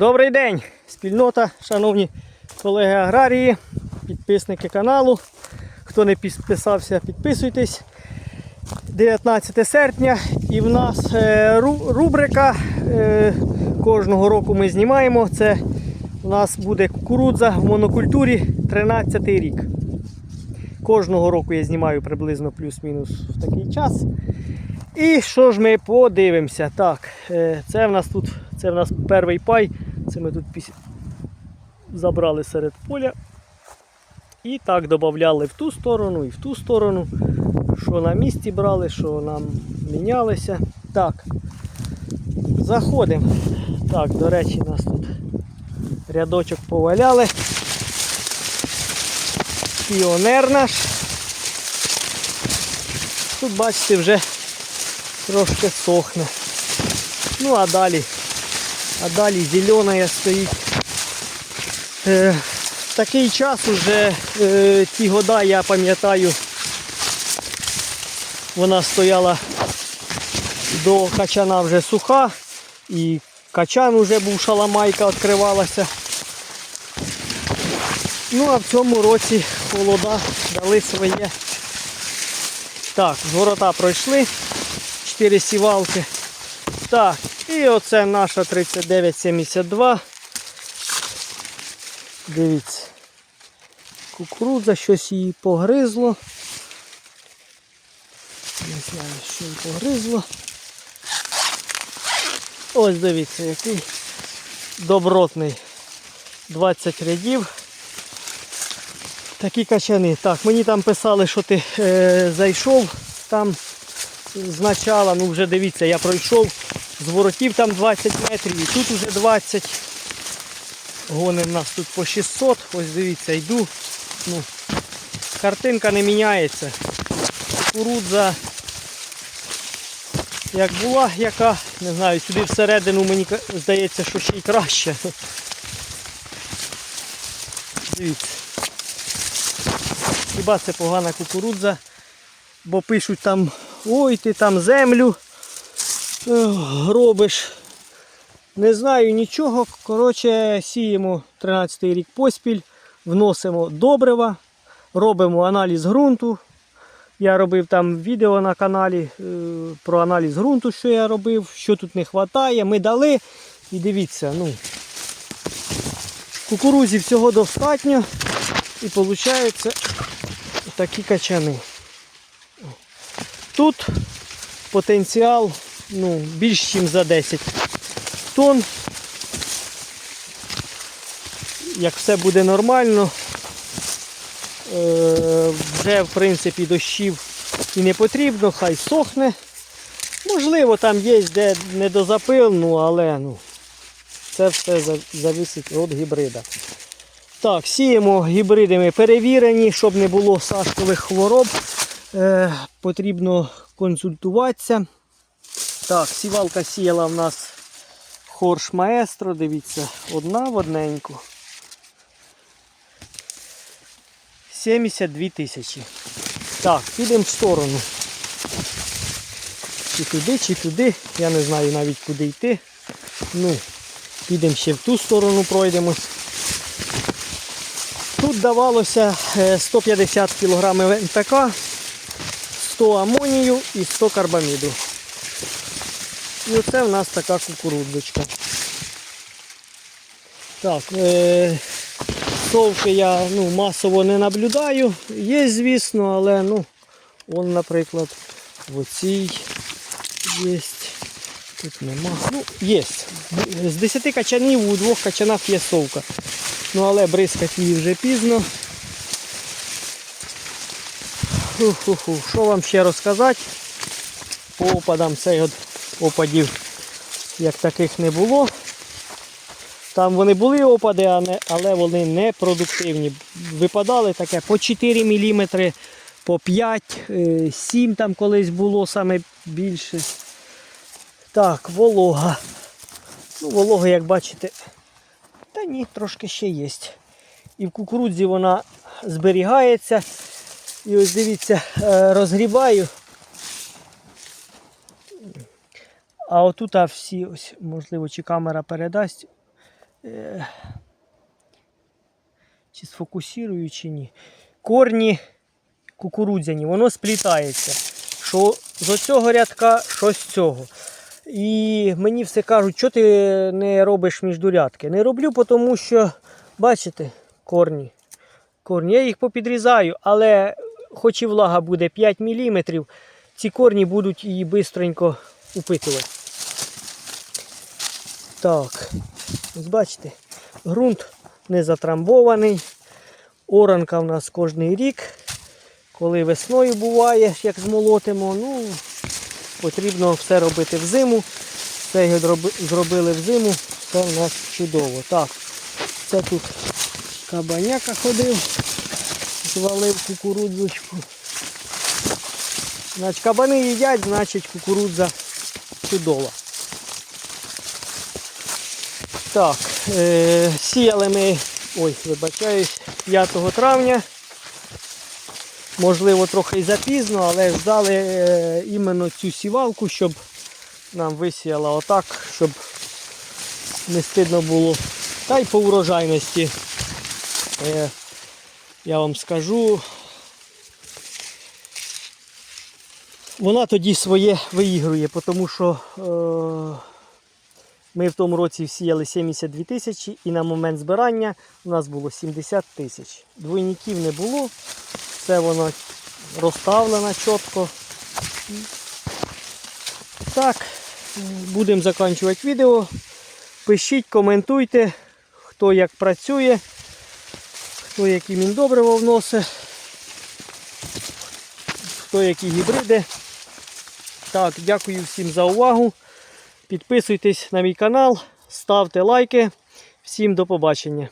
Добрий день, спільнота, шановні колеги аграрії, підписники каналу. Хто не підписався, підписуйтесь. 19 серпня і в нас е, ру- рубрика. е, Кожного року ми знімаємо. Це у нас буде кукурудза в монокультурі 13 рік. Кожного року я знімаю приблизно плюс-мінус в такий час. І що ж ми подивимося? Так, е, це в нас тут це в нас перший пай. Це ми тут піс- забрали серед поля. І так додавали в ту сторону і в ту сторону. Що на місці брали, що нам мінялися. Так. Заходимо. Так, до речі, нас тут рядочок поваляли. Піонер наш. Тут, бачите, вже трошки сохне. Ну а далі, а далі зелена стоїть. Е, такий час уже е, ті года, я пам'ятаю, вона стояла до качана вже суха, і качан вже був шаламайка, відкривалася. Ну а в цьому році холода дали своє. Так, ворота пройшли. 4 сівалки. Так, і оце наша 3972. Дивіться. Кукурудза, щось її погризло. Не знаю, що її погризло. Ось дивіться, який добротний 20 рядів. Такі качани. Так, мені там писали, що ти е, зайшов там з начала, ну вже дивіться, я пройшов з воротів там 20 метрів і тут вже 20. Гони в нас тут по 600. Ось дивіться, йду. Ну, картинка не міняється. Кукурудза як була, яка, не знаю, сюди всередину мені здається, що ще й краще. Дивіться. Хіба це погана кукурудза? Бо пишуть там, ой, ти там землю робиш. Не знаю нічого. Коротше, сіємо 13 й рік поспіль, вносимо добрива, робимо аналіз ґрунту. Я робив там відео на каналі е, про аналіз ґрунту, що я робив, що тут не вистачає. Ми дали. І дивіться, ну, кукурузі всього достатньо. І виходить такі качани. Тут потенціал ну, більш ніж за 10 тонн. Як все буде нормально, е, вже в принципі дощів і не потрібно, хай сохне. Можливо, там є де недозапил, ну але ну, це все за- зависить від гібрида. Так, сіємо гібридами перевірені, щоб не було сашкових хвороб. Е, потрібно консультуватися. Так, сівалка сіяла в нас хорш маестро, дивіться, одна в одненьку. 72 тисячі. Так, підемо в сторону. Чи туди, чи туди. Я не знаю навіть куди йти. Ну, підемо ще в ту сторону пройдемось. Тут давалося е, 150 кг НПК, 100 амонію і 100 карбаміду. І оце в нас така кукурудзочка. Так, е, совки я ну, масово не наблюдаю. Є, звісно, але ну, он, наприклад, в оцій є. Тут нема. Ну, є. З 10 качанів у двох качанах є совка. Ну але бризкати її вже пізно. Що вам ще розказати? По опадам цей от опадів як таких не було. Там вони були опади, але вони не продуктивні. Випадали таке по 4 мм, по 5, е, 7 там колись було саме більше. Так, волога. Ну, волога, як бачите, та ні, трошки ще є. І в кукурудзі вона зберігається. І ось дивіться, е, розгрібаю. А отут всі, ось, можливо, чи камера передасть. Е, чи сфокусірую, чи ні. Корні кукурудзяні, воно сплітається. Що з оцього рядка, що з цього. І мені все кажуть, що ти не робиш міждурядки. Не роблю, тому що, бачите, корні. корні. Я їх попідрізаю, але хоч і влага буде 5 мм, ці корні будуть її бистренько упитувати. Так, ось бачите, ґрунт не затрамбований. Оранка в нас кожний рік. Коли весною буває, як змолотимо, ну, потрібно все робити взиму. Все його зробили взиму, все в нас чудово. Так, це тут кабаняка ходив, звалив кукурудзочку. Значить, кабани їдять, значить кукурудза чудова. Так, е, сіяли ми, ой, вибачаюсь, 5 травня. Можливо, трохи і запізно, але ждали е, іменно цю сівалку, щоб нам висіяла отак, щоб не стидно було. Та й по урожайності. Е, я вам скажу. Вона тоді своє виігрує, тому що е, ми в тому році всіяли 72 тисячі і на момент збирання у нас було 70 тисяч. Двойників не було, все воно розставлено чітко. Так, будемо закінчувати відео. Пишіть, коментуйте, хто як працює, хто які міндобриво вносить, хто які гібриди. Так, дякую всім за увагу. Підписуйтесь на мій канал, ставте лайки. Всім до побачення.